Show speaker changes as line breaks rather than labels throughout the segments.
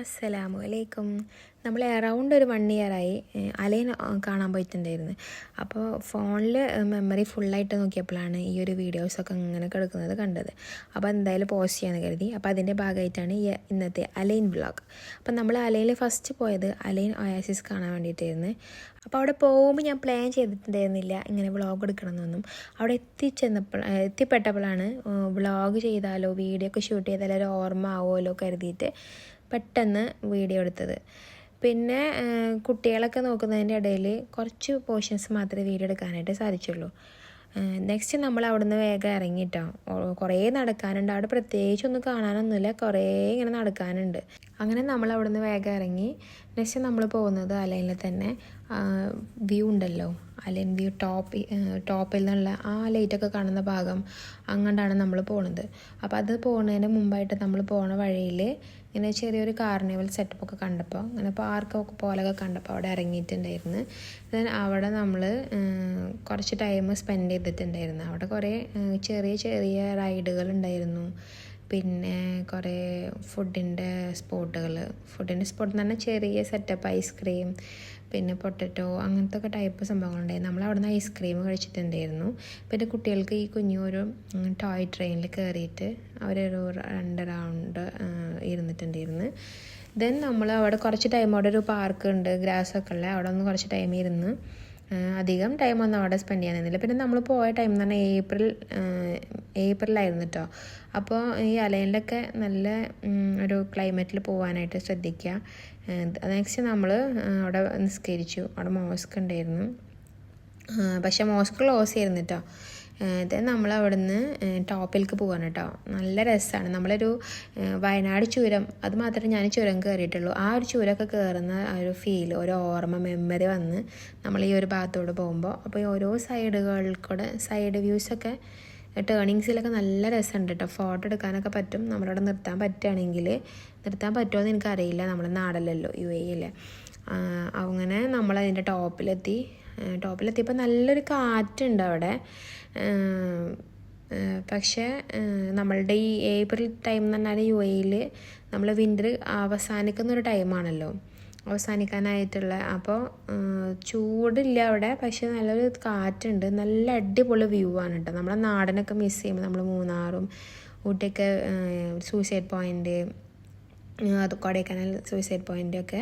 അസ്സലാമു അലൈക്കും നമ്മൾ അറൗണ്ട് ഒരു വൺ ഇയറായി അലൈൻ കാണാൻ പോയിട്ടുണ്ടായിരുന്നു. അപ്പോൾ ഫോണിൽ മെമ്മറി ഫുള്ളായിട്ട് നോക്കിയപ്പോഴാണ് ഈ ഒരു വീഡിയോസൊക്കെ ഇങ്ങനെ കിടക്കുന്നത് കണ്ടത്. അപ്പോൾ എന്തായാലും പോസ്റ്റ് ചെയ്യാമെന്ന് കരുതി. അപ്പോൾ അതിന്റെ ഭാഗമായിട്ടാണ് ഈ ഇന്നത്തെ അലൈൻ ബ്ലോഗ് അപ്പോൾ നമ്മൾ അലൈനിൽ ഫസ്റ്റ് പോയത് അലൈൻ ഒയാസിസ് കാണാൻ വേണ്ടിയിട്ടായിരുന്നു. അപ്പോൾ അവിടെ പോകുമ്പോൾ ഞാൻ പ്ലാൻ ചെയ്തിട്ടുണ്ടായിരുന്നില്ല ഇങ്ങനെ വ്ളോഗ് എടുക്കണമെന്നൊന്നും. അവിടെ എത്തിച്ചെന്നപ്പോൾ എത്തിപ്പെട്ടപ്പോഴാണ് വ്ളോഗ് ചെയ്താലോ വീഡിയോ ഒക്കെ ഷൂട്ട് ചെയ്താലോ ഒരു ഓർമ്മ ആവുമല്ലോ കരുതിയിട്ട് പെട്ടെന്ന് വീഡിയോ എടുത്തത്. പിന്നെ കുട്ടികളൊക്കെ നോക്കുന്നതിന്റെ ഇടയിൽ കുറച്ച് പോർഷൻസ് മാത്രമേ വീഡിയോ എടുക്കാനായിട്ട് സാധിച്ചുള്ളൂ. നെക്സ്റ്റ് നമ്മൾ അവിടുന്ന് വേഗം ഇറങ്ങിയിട്ടോ കുറേ നടക്കാനുണ്ട്. അവിടെ പ്രത്യേകിച്ചൊന്നും കാണാനൊന്നുമില്ല. കുറേ ഇങ്ങനെ നടക്കാനുണ്ട്. അങ്ങനെ നമ്മൾ അവിടുന്ന് വേഗം ഇറങ്ങി നെക്സ്റ്റ് നമ്മൾ പോകുന്നത് അലൈനിൽ തന്നെ വ്യൂ ഉണ്ടല്ലോ. അലൈൻ വ്യൂ ടോപ്പ് ടോപ്പിൽ നിന്നുള്ള ആ ലൈറ്റൊക്കെ കാണുന്ന ഭാഗം അങ്ങോട്ടാണ് നമ്മൾ പോകുന്നത് അപ്പോൾ അത് പോകുന്നതിന് മുമ്പായിട്ട് നമ്മൾ പോണ വഴിയിൽ ഇങ്ങനെ ചെറിയൊരു കാർണിവൽ സെറ്റപ്പൊക്കെ കണ്ടപ്പോൾ അങ്ങനെ പാർക്കൊക്കെ പോലൊക്കെ കണ്ടപ്പോൾ അവിടെ ഇറങ്ങിയിട്ടുണ്ടായിരുന്നു. ദെൻ അവിടെ നമ്മൾ കുറച്ച് ടൈം സ്പെൻഡ് ചെയ്തിട്ടുണ്ടായിരുന്നു. അവിടെ കുറേ ചെറിയ ചെറിയ റൈഡുകൾ ഉണ്ടായിരുന്നു. പിന്നെ കുറേ ഫുഡിന്റെ സ്പോട്ടുകൾ ഫുഡിന്റെ സ്പോട്ട് എന്ന് പറഞ്ഞാൽ ചെറിയ സെറ്റപ്പ് ഐസ്ക്രീം പിന്നെ പൊട്ടറ്റോ അങ്ങനത്തെ ഒക്കെ ടൈപ്പ് സംഭവങ്ങളുണ്ടായിരുന്നു. നമ്മൾ അവിടെ നിന്ന് ഐസ്ക്രീം കഴിച്ചിട്ടുണ്ടായിരുന്നു. പിന്നെ കുട്ടികൾക്ക് ഈ കുഞ്ഞൊരു ടോയ് ട്രെയിനിൽ കയറിയിട്ട് അവരൊരു രണ്ട് റൗണ്ട് ഇരുന്നിട്ടുണ്ടായിരുന്നു. ദെൻ നമ്മൾ അവിടെ കുറച്ച് ടൈം അവിടെ ഒരു പാർക്ക് ഉണ്ട് ഗ്രാസൊക്കെ ഉള്ള അവിടെ ഒന്ന് കുറച്ച് ടൈം ഇരുന്ന് അധികം ടൈം ഒന്നും അവിടെ സ്പെൻഡ് ചെയ്യാൻ നിന്നില്ല പിന്നെ നമ്മൾ പോയ ടൈം എന്ന് പറഞ്ഞാൽ ഏപ്രിൽ ഏപ്രിലായിരുന്നു കേട്ടോ അപ്പോൾ ഈ അലയിലൊക്കെ നല്ല ഒരു ക്ലൈമറ്റിൽ പോകാനായിട്ട് ശ്രദ്ധിക്കുക. നെക്സ്റ്റ് നമ്മൾ അവിടെ നിസ്കരിച്ചു. അവിടെ മോസ്ക് ഉണ്ടായിരുന്നു. പക്ഷെ മോസ്ക് ക്ലോസ് ചെയ്യുന്നു കേട്ടോ ദെൻ നമ്മൾ അവിടുന്ന് ടോപ്പിലേക്ക് പോവാണ് കേട്ടോ നല്ല രസമാണ്. നമ്മളൊരു വയനാട് ചുരം അത് മാത്രമേ ഞാൻ ചുരം കയറിയിട്ടുള്ളൂ. ആ ഒരു ചുരമൊക്കെ കയറുന്ന ആ ഒരു ഫീൽ ഒരു ഓർമ്മ മെമ്മറി വന്ന് നമ്മൾ ഈ ഒരു ഭാഗത്തോട് പോകുമ്പോൾ അപ്പോൾ ഈ ഓരോ സൈഡുകളിൽ കൂടെ സൈഡ് വ്യൂസൊക്കെ ടേണിങ്സിലൊക്കെ നല്ല രസമുണ്ട് കേട്ടോ ഫോട്ടോ എടുക്കാനൊക്കെ പറ്റും. നമ്മളവിടെ നിർത്താൻ പറ്റുകയാണെങ്കിൽ നിർത്താൻ പറ്റുമോ എന്ന് എനിക്കറിയില്ല. നമ്മുടെ നാടല്ലല്ലോ യു എ അല്ലേ അങ്ങനെ നമ്മൾ അതിന്റെ ടോപ്പിലെത്തി ടോപ്പിലെത്തിയപ്പോൾ നല്ലൊരു കാറ്റുണ്ട് അവിടെ. പക്ഷേ നമ്മളുടെ ഈ ഏപ്രിൽ ടൈം എന്ന് പറഞ്ഞാൽ യു എയിൽ നമ്മൾ വിന്റർ അവസാനിക്കുന്ന ഒരു ടൈമാണല്ലോ. അവസാനിക്കാനായിട്ടുള്ള. അപ്പോൾ ചൂടില്ല അവിടെ പക്ഷേ നല്ലൊരു കാറ്റുണ്ട്. നല്ല അടിപൊളി വ്യൂ ആണ് കേട്ടോ. നമ്മളെ നാടനൊക്കെ മിസ് ചെയ്യുമ്പോൾ നമ്മൾ മൂന്നാറും ഊട്ടിയൊക്കെ സൂയിസൈഡ് പോയിന്റ് അത് കൊടൈക്കനാൽ സൂയിസൈഡ് പോയിന്റൊക്കെ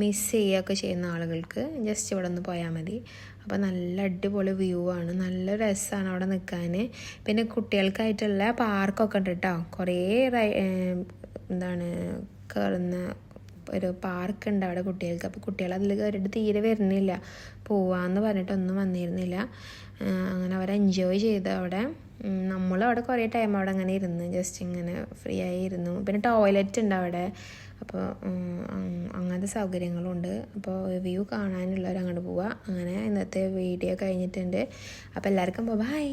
മിസ് ചെയ്യുകയൊക്കെ ചെയ്യുന്ന ആളുകൾക്ക് ജസ്റ്റ് ഇവിടെ ഒന്ന് പോയാൽ മതി. അപ്പോൾ നല്ല അടിപൊളി വ്യൂ ആണ്. നല്ല രസമാണ് അവിടെ നിൽക്കാൻ. പിന്നെ കുട്ടികൾക്കായിട്ടുള്ള പാർക്കൊക്കെ ഉണ്ട് കേട്ടോ. കുറേ എന്താണ് കയറുന്ന ഒരു പാർക്ക് ഉണ്ട് അവിടെ കുട്ടികൾക്ക്. അപ്പോൾ കുട്ടികൾ അതിൽ കയറിയിട്ട് തീരെ വരുന്നില്ല. പോവാന്ന് പറഞ്ഞിട്ടൊന്നും വന്നിരുന്നില്ല. അങ്ങനെ അവർ എൻജോയ് ചെയ്ത് അവിടെ. നമ്മൾ അവിടെ കുറേ ടൈം അവിടെ അങ്ങനെ ഇരുന്ന് ജസ്റ്റ് ഇങ്ങനെ ഫ്രീ ആയി ഇരുന്നു. പിന്നെ ടോയ്ലറ്റ് ഉണ്ട് അവിടെ. അപ്പോൾ അങ്ങനത്തെ സൗകര്യങ്ങളുണ്ട് അപ്പോൾ വ്യൂ കാണാനുള്ളവർ അങ്ങോട്ട് പോവുക. അങ്ങനെ ഇന്നത്തെ വീഡിയോ കഴിഞ്ഞിട്ടുണ്ട്. അപ്പോൾ എല്ലാവർക്കും ബൈ